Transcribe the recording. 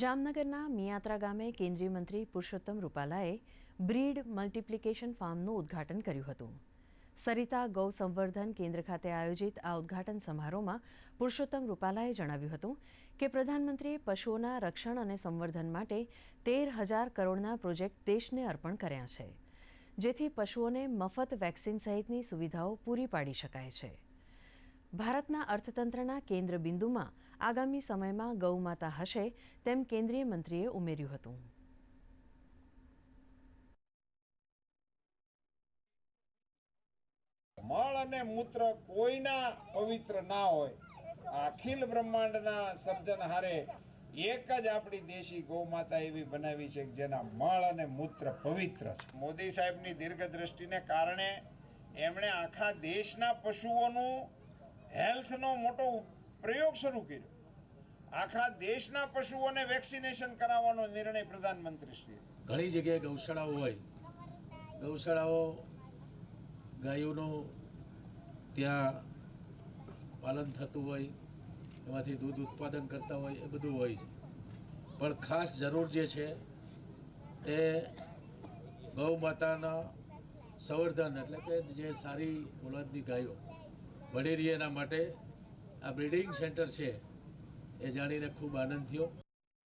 જામનગરના મિયાત્રા ગામે કેન્દ્રીય મંત્રી પુરુષોત્તમ રૂપાલાએ બ્રીડ મલ્ટિપ્લિકેશન ફાર્મનું ઉદ્ઘાટન કર્યું હતું. સરિતા ગૌ સંવર્ધન કેન્દ્ર ખાતે આયોજિત આ ઉદ્ઘાટન સમારોહમાં પુરુષોત્તમ રૂપાલાએ જણાવ્યું હતું કે પ્રધાનમંત્રીએ પશુઓના રક્ષણ અને સંવર્ધન માટે તેર હજાર કરોડના પ્રોજેક્ટ દેશને અર્પણ કર્યા છે, જેથી પશુઓને મફત વેક્સિન સહિતની સુવિધાઓ પૂરી પાડી શકાય છે. ભારતના અર્થતંત્રના કેન્દ્ર બિંદુમાં આગામી સમયમાં ગૌમાતા હશે તેમ કેન્દ્રીય મંત્રીએ ઉમેર્યું હતું. મળ અને મૂત્ર કોઈના પવિત્ર ના હોય, અખિલ બ્રહ્માંડના સર્જનહારે એક જ આપણી દેશી ગૌમાતા એવી બનાવી છે જેના મળ અને મૂત્ર પવિત્ર છે. મોદી સાહેબની દીર્ઘદ્રષ્ટિને કારણે એમણે આખા દેશના પશુઓનું હેલ્થનો મોટો પ્રયોગ શરૂ કર્યો. આખા દેશના પશુઓને વેક્સિનેશન કરાવવાનો નિર્ણય પ્રધાનમંત્રીશ્રીએ. ઘણી જગ્યાએ ગૌશાળાઓ હોય. ગૌશાળાઓ ગાયોનું ત્યાં પાલન થતું હોય, એમાંથી દૂધ ઉત્પાદન કરતા હોય, એ બધું હોય છે. પણ ખાસ જરૂર જે છે, એ ગૌ માતાના સંવર્ધન, એટલે કે જે સારી ઓલાદની ગાયો રહે એના માટે આ બ્રિડિંગ સેન્ટર છે. એ જાણીને ખૂબ આનંદ થયો.